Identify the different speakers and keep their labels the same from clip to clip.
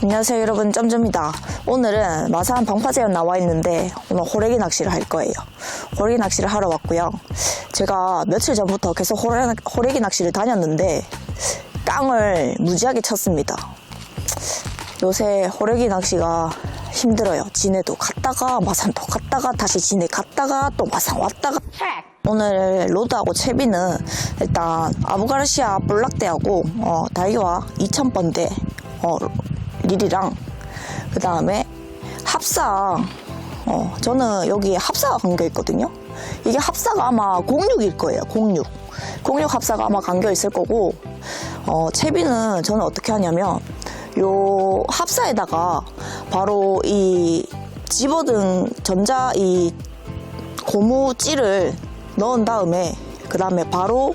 Speaker 1: 안녕하세요 여러분. 점점입니다. 오늘은 마산 방파제에 나와 있는데 오늘 호래기 낚시를 할 거예요. 호래기 낚시를 하러 왔고요. 제가 며칠 전부터 계속 호래, 호래기 낚시를 다녔는데 깡을 무지하게 쳤습니다. 요새 호래기 낚시가 힘들어요. 진해도 갔다가 마산 또 갔다가 다시 진해 갔다가 또 마산 왔다가. 오늘 로드하고 채비는 일단 아부가르시아 볼락대하고 어, 다이와 2000번대 어, 릴이랑 그 다음에 합사. 어, 저는 여기 합사가 감겨 있거든요. 이게 합사가 아마 06일 거예요 06 06 합사가 아마 감겨 있을 거고 어, 채비는 저는 어떻게 하냐면 요 합사에다가 바로 이 집어등 전자 이 고무 찌를 넣은 다음에 그 다음에 바로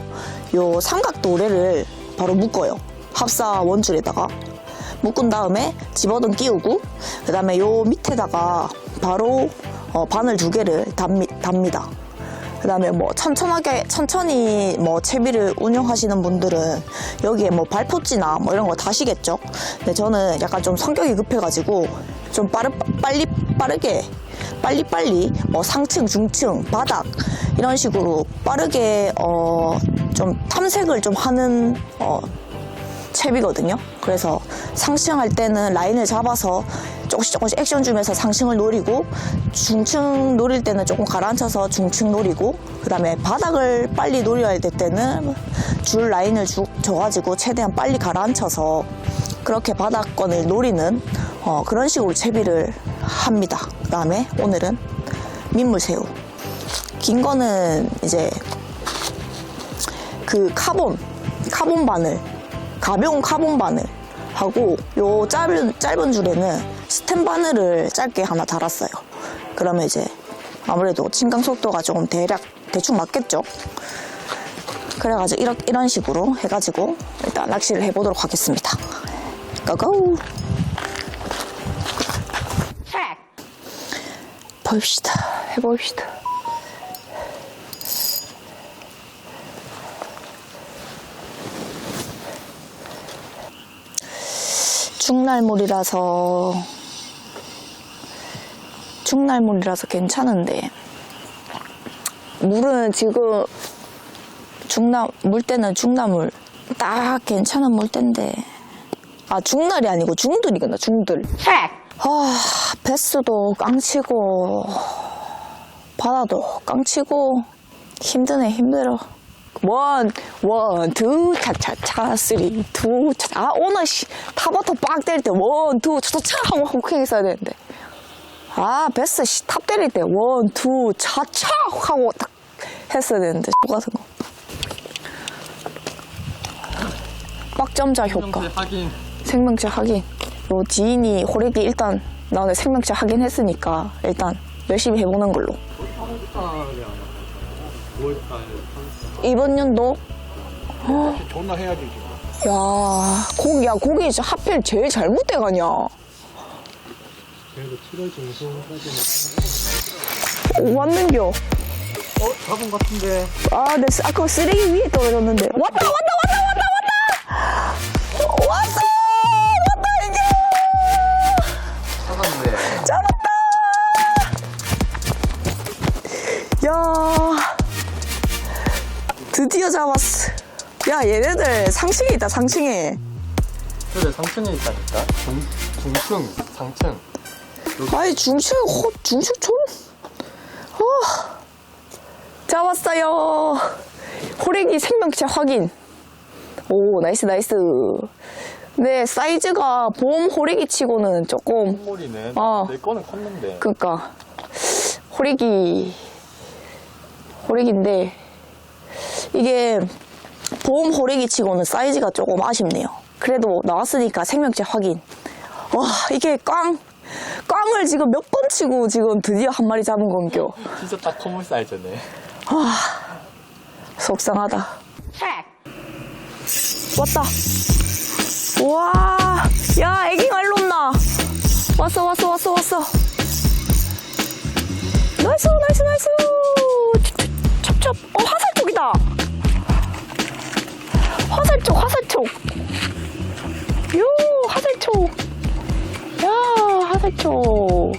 Speaker 1: 요 삼각 도래를 바로 묶어요. 합사 원줄에다가 묶은 다음에 집어등 끼우고 그 다음에 요 밑에다가 바로 어, 바늘 두 개를 답니, 답니다. 그 다음에 뭐 천천하게 천천히 뭐 채비를 운영하시는 분들은 여기에 뭐 발포찌나 뭐 이런 거 다시겠죠? 근데 저는 약간 좀 성격이 급해가지고 좀 빠르 빨리 빠르게 빨리빨리 뭐 상층 중층 바닥 이런 식으로 빠르게 어 좀 탐색을 좀 하는 어 채비거든요. 그래서 상승할 때는 라인을 잡아서 조금씩 조금씩 액션 주면서 상승을 노리고 중층 노릴 때는 조금 가라앉혀서 중층 노리고 그 다음에 바닥을 빨리 노려야 될 때는 줄 라인을 주, 줘가지고 최대한 빨리 가라앉혀서 그렇게 바닥권을 노리는 어, 그런 식으로 채비를 합니다. 그 다음에 오늘은 민물새우. 긴 거는 이제 그 카본, 카본 바늘, 가벼운 카본 바늘 하고 요 짧은 짧은 줄에는 스텐 바늘을 짧게 하나 달았어요. 그러면 이제 아무래도 진강 속도가 조금 대략 대충 맞겠죠. 그래가지고 이런 이런 식으로 해가지고 일단 낚시를 해보도록 하겠습니다. 고고. 봅시다. 해봅시다. 중날물이라서 중날물이라서 괜찮은데. 물은 지금 중나 물때는 중나물. 딱 괜찮은 물때인데. 아 중날이 아니고 중들이구나 중들. 아 베스도 깡치고 바다도 깡치고 힘드네 힘들어 원, 원, 투, 차차차, 쓰리, 투, 차. 아, 오늘 씨, 탑부터 빡 때릴 때 원, 투, 차차차 하고 호킹 했어야 되는데. 아, 베스 씨, 탑 때릴 때 원, 투, 차차 하고 딱 했어야 되는데. X 같은 거. 빡점자 효과. 생명체 확인. 요 지인이 호래기 일단 나 오늘 생명체 확인했으니까 일단 열심히 해보는 걸로.
Speaker 2: 3월달에 5월달
Speaker 1: 이번 연도
Speaker 2: 존나 해야지 지금
Speaker 1: 야, 고기, 야, 고기 진짜 하필 제일 잘못돼 가냐.
Speaker 2: 그래도 7월 중순까지는
Speaker 1: 오, 왔는겨.
Speaker 2: 어? 잡은 것 같은데
Speaker 1: 아, 내, 쓰- 아까 쓰레기 위에 떨어졌는데. 왔다, 왔다, 왔다! 드디어 잡았어. 야, 얘네들 상층에 있다, 상층에.
Speaker 2: 그래 상층에 있다니까. 중, 중층 상층.
Speaker 1: 아이 중층 호 중층 촌? 어. 잡았어요. 호래기 생명체 확인. 오 나이스 나이스. 네 사이즈가 봄 호래기 치고는 조금
Speaker 2: 선물이네.
Speaker 1: 어.
Speaker 2: 내 거는 컸는데.
Speaker 1: 그니까. 호래기 호래기인데 이게 봄 호래기 치고는 사이즈가 조금 아쉽네요. 그래도 나왔으니까 생명체 확인. 와 이게 꽝 꽝을 지금 몇 번 치고 지금 드디어 한 마리 잡은 건겨.
Speaker 2: 진짜 딱 커물 사이즈네.
Speaker 1: 속상하다. 왔다. 우와 야 애기가 일로 온나? 왔어 왔어 왔어 왔어. 나이스 나이스 나이스 화살촉.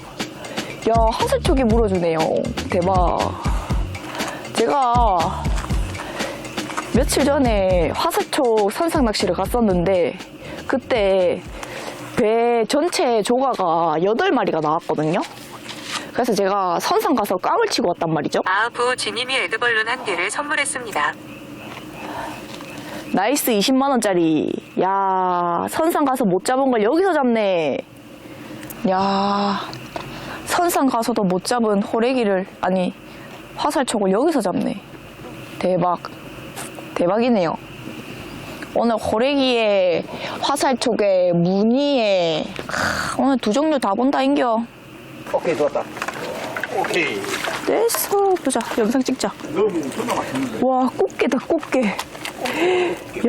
Speaker 1: 야, 화살촉이 물어주네요. 대박. 제가 며칠 전에 화살촉 선상 낚시를 갔었는데, 그때 배 전체 조가가 8마리가 나왔거든요. 그래서 제가 선상 가서 꽝을 치고 왔단 말이죠.
Speaker 3: 아부 지님이 에드벌룬 한 개를 선물했습니다.
Speaker 1: 나이스 20만원짜리. 야, 선상 가서 못 잡은 걸 여기서 잡네. 야, 선상 가서도 못 잡은 호래기를, 아니, 화살촉을 여기서 잡네. 대박. 대박이네요. 오늘 호래기에, 화살촉에, 무늬에, 크, 오늘 두 종류 다 본다, 인겨.
Speaker 2: 오케이 좋았다. 오케이.
Speaker 1: 됐어. 보자. 영상 찍자.
Speaker 2: 너무 존나 맛있는데.
Speaker 1: 와, 꽃게다, 꽃게.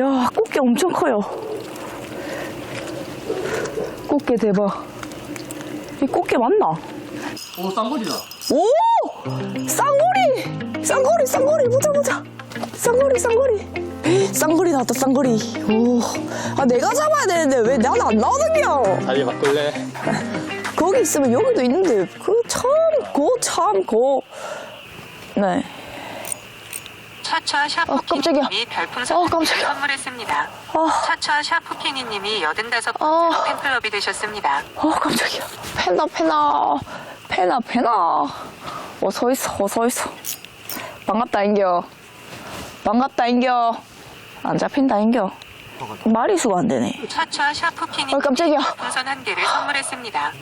Speaker 1: 야, 꽃게 엄청 커요. 꽃게 대박. 이 꽃게 맞나?
Speaker 2: 오 쌍거리다.
Speaker 1: 오! 쌍거리! 쌍거리, 쌍거리, 보자, 보자. 쌍거리, 쌍거리. 쌍거리 나왔다, 쌍거리. 오. 아, 내가 잡아야 되는데 왜 나는 안 나오는겨?
Speaker 2: 자리 바꿀래?
Speaker 1: 거기 있으면 여기도 있는데, 그 참, 고, 참, 고. 네.
Speaker 3: 차차
Speaker 1: 어, 깜짝이야.
Speaker 3: 샤프키니님이 별풍선
Speaker 1: 어.
Speaker 3: 선물했습니다.
Speaker 1: 아.
Speaker 3: 차차 샤프키니님이 85번째로
Speaker 1: 아.
Speaker 3: 팬클럽이 되셨습니다.
Speaker 1: 어, 깜짝이야. 페나, 페나. 페나, 페나. 어서 있어, 어서 있어. 반갑다, 인겨. 반갑다, 인겨. 안 잡힌다, 인겨. 말이 수가 안 되네.
Speaker 3: 차차 샤프키니님이
Speaker 1: 어, 깜짝이야.
Speaker 3: 별풍선 한 개를 선물했습니다.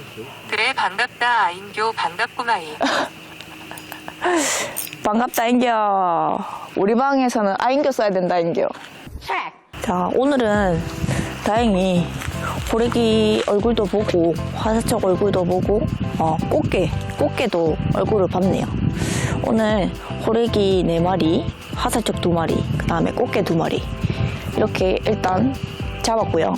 Speaker 3: 그래 반갑다 아인교 반갑구마이.
Speaker 1: 반갑다, 인겨. 우리 방에서는 아, 인겨 써야 된다, 인겨. 자, 오늘은 다행히 고래기 얼굴도 보고, 화사척 얼굴도 보고, 어, 꽃게, 꽃게도 얼굴을 봤네요. 오늘 고래기 4마리, 화사척 2마리, 그 다음에 꽃게 2마리. 이렇게 일단 잡았고요.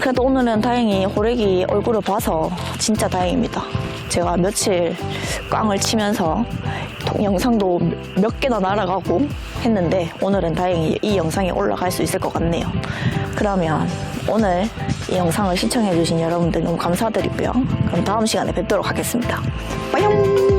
Speaker 1: 그래도 오늘은 다행히 호래기 얼굴을 봐서 진짜 다행입니다. 제가 며칠 꽝을 치면서 통- 영상도 몇 개나 날아가고 했는데 오늘은 다행히 이 영상이 올라갈 수 있을 것 같네요. 그러면 오늘 이 영상을 시청해주신 여러분들 너무 감사드리고요. 그럼 다음 시간에 뵙도록 하겠습니다. 빠용!